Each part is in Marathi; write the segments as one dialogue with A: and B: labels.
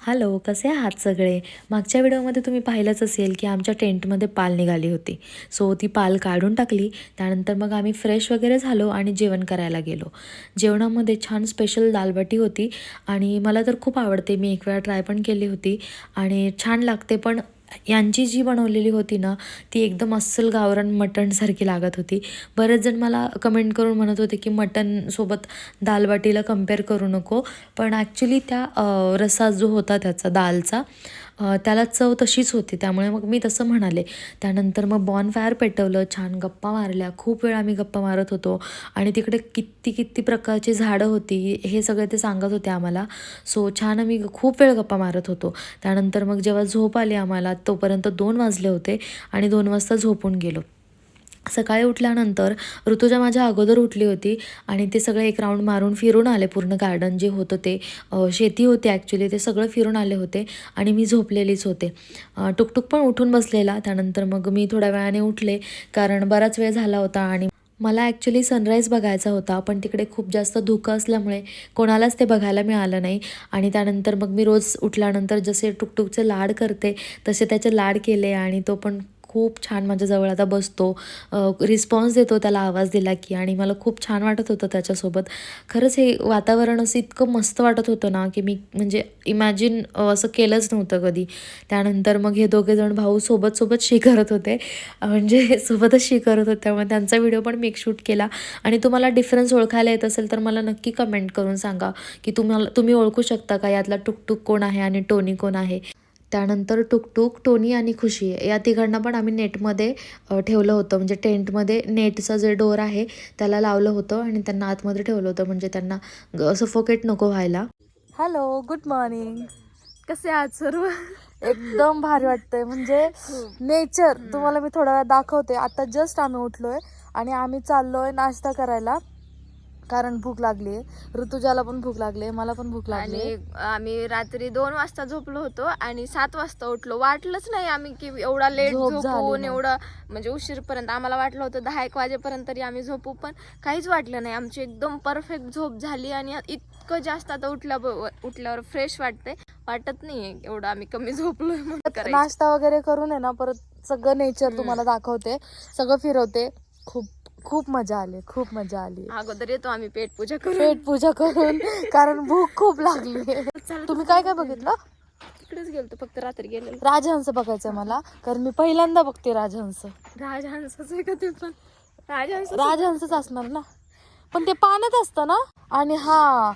A: हॅलो कसे आहात सगळे? मागच्या व्हिडिओमध्ये तुम्ही पाहिलंच असेल की आमच्या टेंटमध्ये पाल निघाली होती. सो ती पाल काढून टाकली. त्यानंतर मग आम्ही फ्रेश वगैरे झालो आणि जेवण करायला गेलो. जेवणामध्ये छान स्पेशल दालबाटी होती आणि मला तर खूप आवडते. मी एक वेळा ट्राय पण केली होती आणि छान लागते पण यांची जी बनवलेली होती ना ती एकदम अस्सल गावरान मटणसारखी लागत होती. बरेच जण मला कमेंट करून म्हणत होते की मटनसोबत दालबाटीला कंपेअर करू नको. पण ॲक्च्युली त्या रसा जो होता त्याचा दालचा त्याला चव तशीच होती. त्यामुळे मग मी तसं म्हणाले. त्यानंतर मग बॉनफायर पेटवलं. छान गप्पा मारल्या. खूप वेळ आम्ही गप्पा मारत होतो. आणि तिकडे किती किती प्रकारची झाडं होती हे सगळे ते सांगत होते आम्हाला. सो छान आम्ही खूप वेळ गप्पा मारत होतो. त्यानंतर मग जेव्हा झोप आली आम्हाला तोपर्यंत दोन वाजले होते आणि दोन वाजता झोपून गेलो. सकाळी उठल्यानंतर ऋतुजा माझ्या अगोदर उठली होती आणि ते सगळे एक राऊंड मारून फिरून आले पूर्ण गार्डन जे होतं ते. शेती होती ॲक्च्युली ते सगळं फिरून आले होते आणि मी झोपलेलीच होते. टुकटुक पण उठून बसलेला त्यानंतर मग मी थोड्या वेळाने उठले कारण बराच वेळ झाला होता आणि मला ॲक्च्युली सनराईज बघायचा होता पण तिकडे खूप जास्त धुकं असल्यामुळे कोणालाच ते बघायला मिळालं नाही. आणि त्यानंतर मग मी रोज उठल्यानंतर जसे टुकटुकचे लाड करते तसे त्याचे लाड केले आणि तो पण खूप छान माझ्याजवळ आता बसतो. रिस्पॉन्स देतो त्याला आवाज दिला की आणि मला खूप छान वाटत होतं त्याच्यासोबत. खरंच हे वातावरण असं इतकं मस्त वाटत होतं ना की मी म्हणजे इमॅजिन असं केलंच नव्हतं कधी. त्यानंतर मग हे दोघेजण भाऊ सोबत सोबत शी करत होते म्हणजे सोबतच शी करत होते. त्यामुळे त्यांचा व्हिडिओ पण मी एक शूट केला. आणि तुम्हाला डिफरन्स ओळखायला येत असेल तर मला नक्की कमेंट करून सांगा की तुम्हाला तुम्ही ओळखू शकता का? यातला टुकटुक कोण आहे आणि टोनी कोण आहे? त्यानंतर टुकटुक टोनी आणि खुशी या तिघांना पण आम्ही नेटमध्ये ठेवलं होतं. म्हणजे टेंटमध्ये नेटचं जे डोर आहे त्याला लावलं होतं आणि त्यांना आतमध्ये ठेवलं होतं. म्हणजे त्यांना सफोकेट नको व्हायला.
B: हॅलो गुड मॉर्निंग कसे आहात सर्व? एकदम भारी वाटतंय. म्हणजे नेचर तुम्हाला मी थोड्या वेळात दाखवते. आता जस्ट आम्ही उठलोय आणि आम्ही चाललोय नाश्ता करायला. कारण भूक लागली. ऋतुजाला पण भूक लागली मला पण भूक लागली.
C: आणि आम्ही रात्री दोन वाजता झोपलो होतो आणि सात वाजता उठलो. वाटलंच नाही आम्ही की एवढा लेट
B: झोप झाली
C: झोपून
B: नाही.
C: एवढं म्हणजे उशीरपर्यंत आम्हाला वाटलं होतं दहा एक वाजेपर्यंत तरी आम्ही झोपू पण काहीच वाटलं नाही. आमची एकदम परफेक्ट झोप झाली आणि इतकं जास्त आता उठल्या उठल्यावर फ्रेश वाटतंय. वाटत नाहीये एवढं आम्ही कमी झोपलोय म्हणून करायचं.
B: नाश्ता वगैरे करून आहे ना परत सगळं नेचर तुम्हाला दाखवते सगळं फिरवते. खूप खूप मजा आली खूप मजा आली.
C: अगोदर येतो आम्ही पेट पूजा करून.
B: पेट पूजा करून कारण भूक खूप लागली. तुम्ही काय काय बघितलं?
C: तिकडेच गेलतो फक्त रात्री
B: राजहंस बघायचं मला कारण मी पहिल्यांदा बघते राजहंस.
C: राजहंसच आहे का ते पण? राजहंस
B: राजहंसच असणार ना? पण ते पाण्यात असतं ना? आणि हा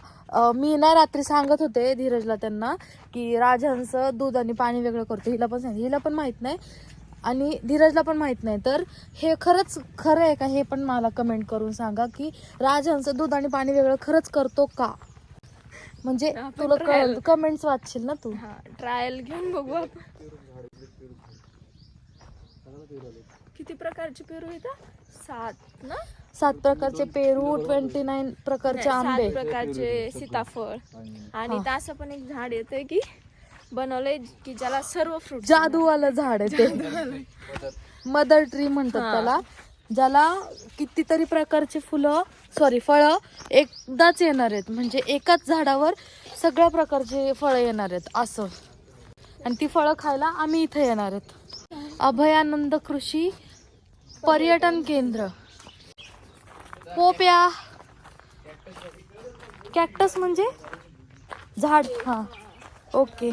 B: मी ना रात्री सांगत होते धीरजला त्यांना की राजहंस दूध आणि पाणी वेगळं करतो. हिला पण सांग हिला पण माहीत नाही. आणि धीरजला पण माहीत नाही. तर हे खरंच खरं आहे का हे पण मला कमेंट करून सांगा की राजहंस दूध आणि पाणी वेगळं खरंच करतो का? म्हणजे तुला
C: trial.
B: कमेंट्स वाचशील ना तू.
C: हा ट्रायल घेऊन बघू किती प्रकारचे पेरू येतात सात ना?
B: सात प्रकारचे पेरू ट्वेंटी नाईन प्रकारचे आंबे
C: सात प्रकारचे सीताफळ. आणि असं पण एक झाड येतंय की बनवलंय की ज्याला सर्व फ्रूट
B: जादूवालं झाड आहे ते. मदर ट्री म्हणतात. त्याला. ज्याला कितीतरी प्रकारचे फुलं सॉरी फळं एकदाच येणार आहेत. म्हणजे एकाच झाडावर सगळ्या प्रकारचे फळं येणार आहेत असं. आणि ती फळं खायला आम्ही इथे येणार आहेत. अभयानंद कृषी पर्यटन केंद्र. पोप्या. कॅक्टस म्हणजे झाड हा. ओके.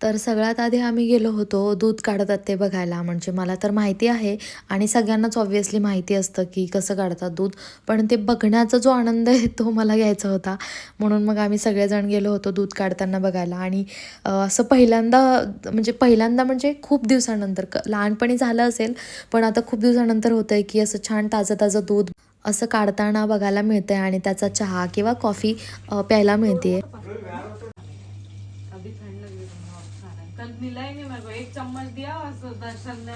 A: तर सगळ्यात आधी आम्ही गेलो होतो दूध काढतात ते बघायला म्हणजे मला तर माहिती आहे आणि सगळ्यांनाच ऑब्व्हियसली माहिती असतं की कसं काढतात दूध पण ते बघण्याचा जो आनंद आहे तो मला घ्यायचा होता. म्हणून मग आम्ही सगळेजण गेलो होतो दूध काढताना बघायला आणि असं पहिल्यांदा म्हणजे पहिल्यांदा म्हणजे खूप दिवसानंतर क लहानपणी झालं असेल पण आता खूप दिवसानंतर होतं आहे की असं छान ताजं ताजं दूध असं काढताना बघायला मिळतं आहे आणि त्याचा चहा किंवा कॉफी प्यायला मिळते
D: कल एक चम्मच दिया दर्शन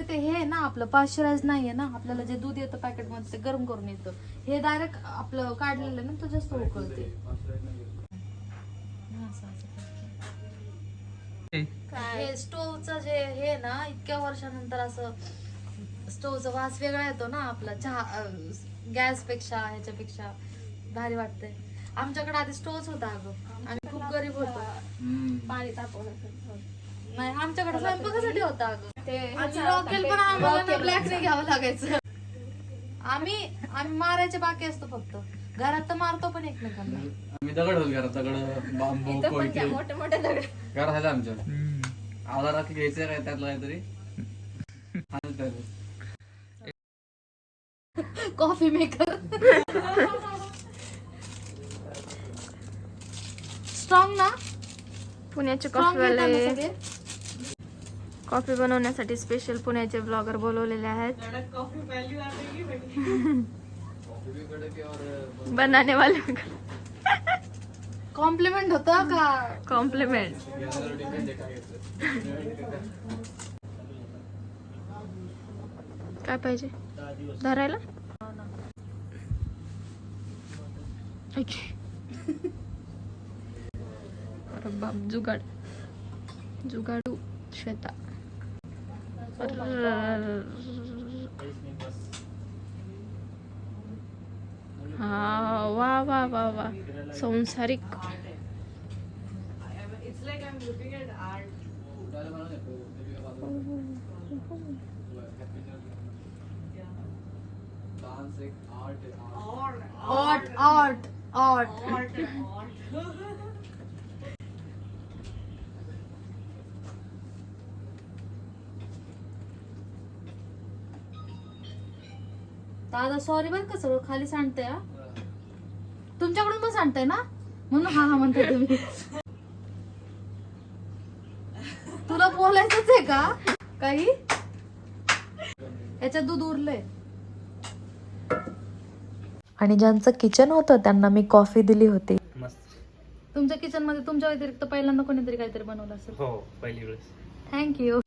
B: ते हे आहे ना आपलं पाश्चराइज नाहीये ना आपल्याला जे दूध येतं पॅकेटमध्ये ते गरम करून येतं. हे डायरेक्ट आपलं काढलेलं ना तो जास्त उकळते. हे स्टोवचं जे हे ना इतक्या वर्षानंतर असं स्टोवचा वास वेगळा येतो ना आपला. चहा गॅसपेक्षा ह्याच्यापेक्षा भारी वाटतंय. आमच्याकडे आधी स्टोव्हच होता अगं. आणि खूप गरीब होतो.
C: पाणी तापवण्यासाठी
B: नाही आमच्याकडे स्वयंपाकासाठी होता अगं.
C: ते
B: आणि रॉकेल पण आम्हाला ब्लॅकने घ्यावं लागायचं. आम्ही आम्ही मारायचे बाकी असतो फक्त. घरात तर मारतो पण एकमेकांना.
E: आम्ही दगड होत घरात दगड बांबू
C: इथं पण
E: कोयते.
C: त्या मोठे मोठे दगड.
E: घरात आहे आमच्या आला राखी घ्यायचं काय त्यातलं काहीतरी. आणि.
B: कॉफी मेकर स्ट्रॉंग ना?
C: पुण्याचे
B: स्ट्रॉंग
C: कॉफीवाले
B: सगळे?
C: कॉफी बनवण्यासाठी स्पेशल पुण्याचे ब्लॉगर बोलवलेले आहेत. बनाने वाले
B: कॉम्प्लिमेंट होतं का?
C: कॉम्प्लिमेंट.
E: काय
C: पाहिजे? धरायला? बाप जुगाड. जुगाडू श्वेता. हाँ वाह वाह वाह वाह। संसारिक।
E: आर्ट
B: आर्ट आर्ट आर्ट दादा सॉरी बरं का सगळं खाली सांडतंय हा? तुमच्याकडून पण सांडतंय ना? म्हणून हा हा म्हणताय तुम्ही. तुला बोलायचंच आहे का? काही? याच्यात दूध उरलंय.
A: आणि ज्यांचं किचन होतं त्यांना मी कॉफी दिली होती.
B: तुमच्या किचनमध्ये तुमच्या व्यतिरिक्त पहिल्यांदा कोणीतरी काहीतरी बनवलं असेल.
F: हो पहिली वेळेस.
B: थँक्यू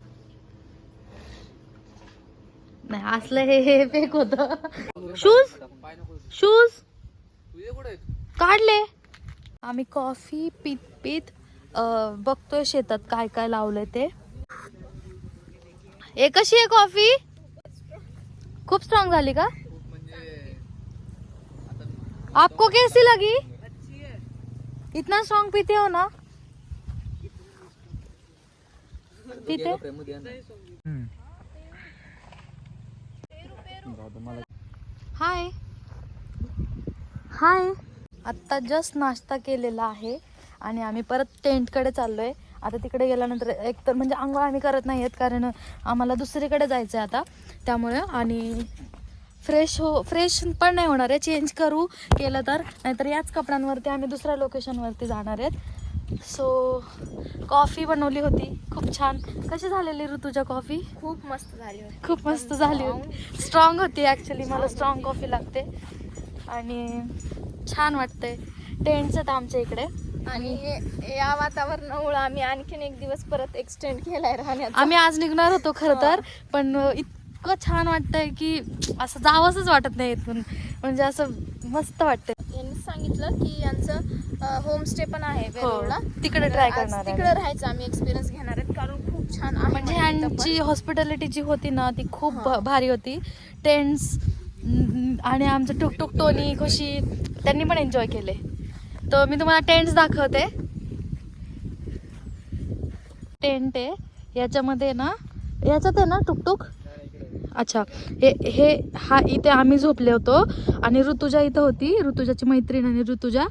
B: नाही असलं हे हे फेक होत. Shoes shoes? काढले. आम्ही कॉफी पीत पीत बघतोय शेतात काय काय लावलंय ते. हे कशी आहे कॉफी खूप स्ट्रॉंग झाली का? आपको कैसी लगी? इतना स्ट्रॉंग पीते हो ना? पीते? हाय. हाय. आत्ता जस्ट नाश्ता केलेला आहे आणि आम्ही परत टेंटकडे चाललोय. आता तिकडे गेल्यानंतर एकतर म्हणजे आंघोळ आम्ही करत नाही आहेत कारण आम्हाला दुसरीकडे जायचं आहे आता. त्यामुळे आणि फ्रेश हो फ्रेश पण नाही होणार आहे. चेंज करू केलं तर. नाहीतर याच कपड्यांवरती आम्ही दुसऱ्या लोकेशनवरती जाणार आहेत. सो कॉफी बनवली होती. खूप छान. कशी झालेली ऋतूच्या कॉफी
C: खूप मस्त झाली होती.
B: खूप मस्त झाली होती. स्ट्रॉंग होती ॲक्च्युली मला स्ट्रॉंग कॉफी लागते. आणि छान वाटतंय. टेंट्स आहेत आमच्या इकडे.
C: आणि हे- या वातावरणामुळे आम्ही आणखीन एक दिवस परत एक्सटेंड केलाय राहण्याचा.
B: आम्ही आज निघणार होतो खरं तर. पण इतकं छान वाटतंय की असं जावंसच वाटत नाही इथून. म्हणजे असं मस्त वाटतंय.
C: यांनी सांगितलं की यांचं होमस्टे पण आहे वेरूळला.
B: हो, तिकडे try
C: आज
B: करणार.
C: तिकडे राहायचं आम्ही एक्सपिरियन्स घेणार आहेत. कारण खूप छान आहे
B: म्हणजे. ह्यांची हॉस्पिटॅलिटी जी होती ना ती खूप भारी होती. टेंट्स आणि आमचं टुकटुक टोनी खुशी त्यांनी पण एन्जॉय केले. तर मी तुम्हाला टेंट्स दाखवते. टेंट आहे. याच्यामध्ये ना याच्यात आहे ना टुकटुक? अच्छा. हे हे हा इथे आम्ही झोपले होतो आणि ऋतुजा इथं होती. ऋतुजाची मैत्रीण आणि ऋतुजा.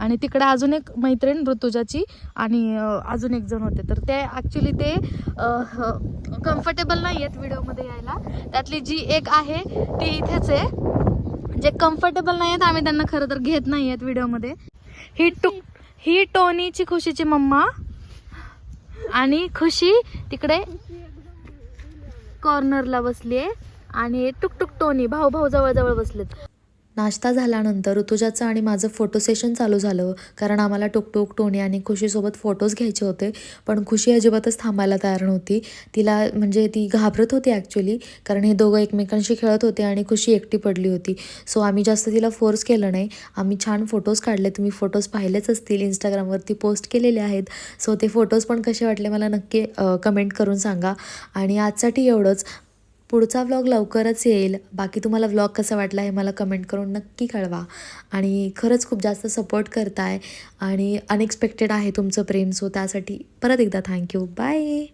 B: आणि तिकडे अजून एक मैत्रीण ऋतुजाची आणि अजून एक जण होते. तर ते ॲक्च्युली ते कम्फर्टेबल नाही आहेत व्हिडिओमध्ये यायला. त्यातली जी एक आहे ती इथेच आहे. जे कम्फर्टेबल नाही आहेत आम्ही त्यांना खरं तर घेत नाही आहेत व्हिडिओमध्ये. ही टू ही टोनीची खुशीची मम्मा. आणि खुशी तिकडे कॉर्नरला बसली आहे आणि टुकटुक टोनी भाऊ भाऊ जवळ जवळ बसलेत.
A: नाश्ता झाल्यानंतर ऋतुजाचं आणि माझं फोटो सेशन चालू झालं. कारण आम्हाला टुकटुक टोणी आणि खुशीसोबत फोटोज घ्यायचे होते. पण खुशी अजिबातच थांबायला तयार नव्हती. तिला म्हणजे ती घाबरत होती ॲक्च्युली कारण हे दोघं एकमेकांशी खेळत होते आणि खुशी एकटी पडली होती. सो आम्ही जास्त तिला फोर्स केलं नाही. आम्ही छान फोटोज काढले. तुम्ही फोटोज पाहिलेच असतील. इंस्टाग्रामवरती पोस्ट केलेले आहेत. सो ते फोटोज पण कसे वाटले मला नक्की कमेंट करून सांगा. आणि आजसाठी एवढंच. पुढचा व्लॉग लवकरच येईल. बाकी तुम्हाला व्लॉग कसा वाटला हे मला कमेंट करून नक्की कळवा. आणि खरंच खूप जास्त सपोर्ट करताय. आणि अनएक्सपेक्टेड आहे तुमचं प्रेम सो त्यासाठी परत एकदा थँक्यू बाय